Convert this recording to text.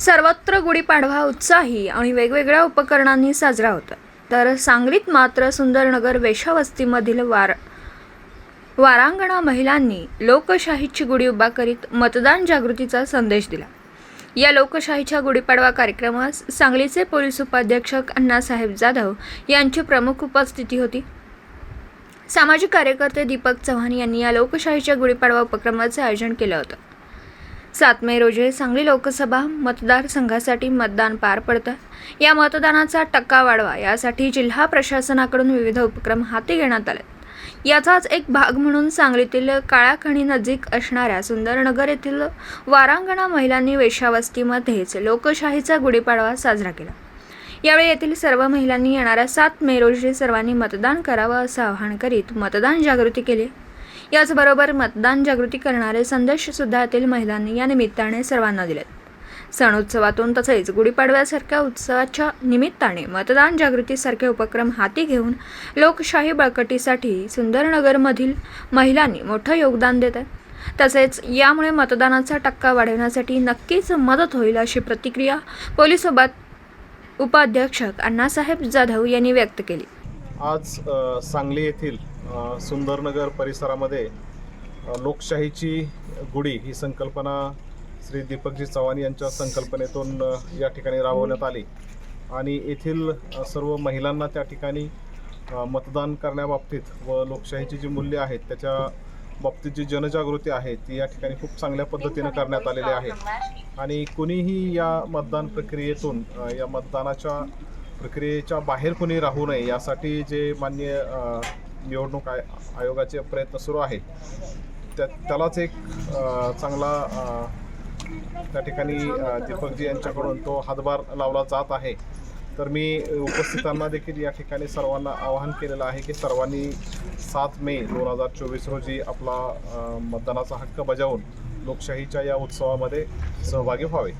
सर्वत्र गुढीपाडवा उत्साही आणि वेगवेगळ्या उपकरणांनी साजरा होता. तर सांगलीत मात्र सुंदरनगर वेशावस्तीमधील वार वारांगणा महिलांनी लोकशाहीची गुढी उभा करीत मतदान जागृतीचा संदेश दिला. या लोकशाहीच्या गुढीपाडवा कार्यक्रमास सांगलीचे पोलीस उपाध्यक्ष अण्णासाहेब जाधव यांची प्रमुख उपस्थिती होती. सामाजिक कार्यकर्ते दीपक चव्हाण यांनी या लोकशाहीच्या गुढीपाडवा उपक्रमाचे आयोजन केलं होतं. सात मे रोजी सांगली लोकसभा मतदारसंघासाठी मतदान पार पडतं. या मतदानाचा टक्का वाढवा यासाठी जिल्हा प्रशासनाकडून विविध उपक्रम हाती घेण्यात आले याचाच एक भाग म्हणून सांगलीतील काळाखणी नजीक असणाऱ्या सुंदरनगर येथील वारांगणा महिलांनी वेशावस्तीमध्येच लोकशाहीचा गुढीपाडवा साजरा केला. यावेळी येथील सर्व महिलांनी येणाऱ्या सात मे रोजी सर्वांनी मतदान करावं असं आवाहन करीत मतदान जागृती केली. याचबरोबर मतदान जागृती करणारे संदेश सुद्धा महिलांनी या निमित्ताने सर्वांना दिलेत. सण उत्सवातून तसेच गुढीपाडव्यासारख्या उत्सवाच्या निमित्ताने मतदान जागृतीसारखे उपक्रम हाती घेऊन लोकशाही बळकटीसाठी सुंदरनगरमधील महिलांनी मोठं योगदान देत आहेत तसेच यामुळे मतदानाचा टक्का वाढवण्यासाठी नक्कीच मदत होईल अशी प्रतिक्रिया पोलीस उपाध्यक्ष उपाध्यक्षक अण्णासाहेब जाधव यांनी व्यक्त केली. आज सांगली येथील सुंदरनगर परिसरामध्ये लोकशाहीची गुढी ही संकल्पना श्री दीपकजी चव्हाण यांच्या संकल्पनेतून या ठिकाणी राबवण्यात आली. आणि येथील सर्व महिलांना त्या ठिकाणी मतदान करण्याबाबतीत व लोकशाहीची जी मूल्य आहेत त्याच्या बाबतीत जी जनजागृती आहे ती या ठिकाणी खूप चांगल्या पद्धतीनं करण्यात आलेली आहे. आणि कुणीही या मतदान प्रक्रियेतून या मतदानाच्या प्रक्रियेच्या बाहेर कुणी राहू नये यासाठी जे मान्य निवडणूक आय आयोगाचे प्रयत्न सुरू आहे त्या त्यालाच एक चांगला त्या ठिकाणी दीपकजी यांच्याकडून तो हातभार लावला जात आहे. तर मी उपस्थितांना देखील या ठिकाणी सर्वांना आवाहन केलेलं आहे की सर्वांनी सात मे दोन हजार चोवीस रोजी आपला मतदानाचा हक्क बजावून लोकशाहीच्या या उत्सवामध्ये सहभागी व्हावे.